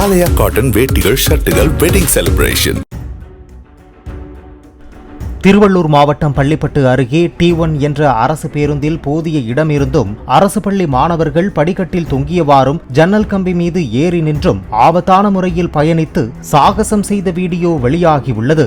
ஆலயா cotton வேட்டிகள் ஷர்ட்டுகள் wedding celebration Tiruvallur மாவட்டம் பள்ளிப்பட்டு அருகே டி ஒன் என்ற அரசு பேருந்தில் போதிய இடம் இருந்தும் அரசு பள்ளி மாணவர்கள் படிக்கட்டில் தொங்கியவாறும் ஜன்னல் கம்பி மீது ஏறி நின்றும் ஆபத்தான முறையில் பயணித்து சாகசம் செய்த வீடியோ வெளியாகியுள்ளது.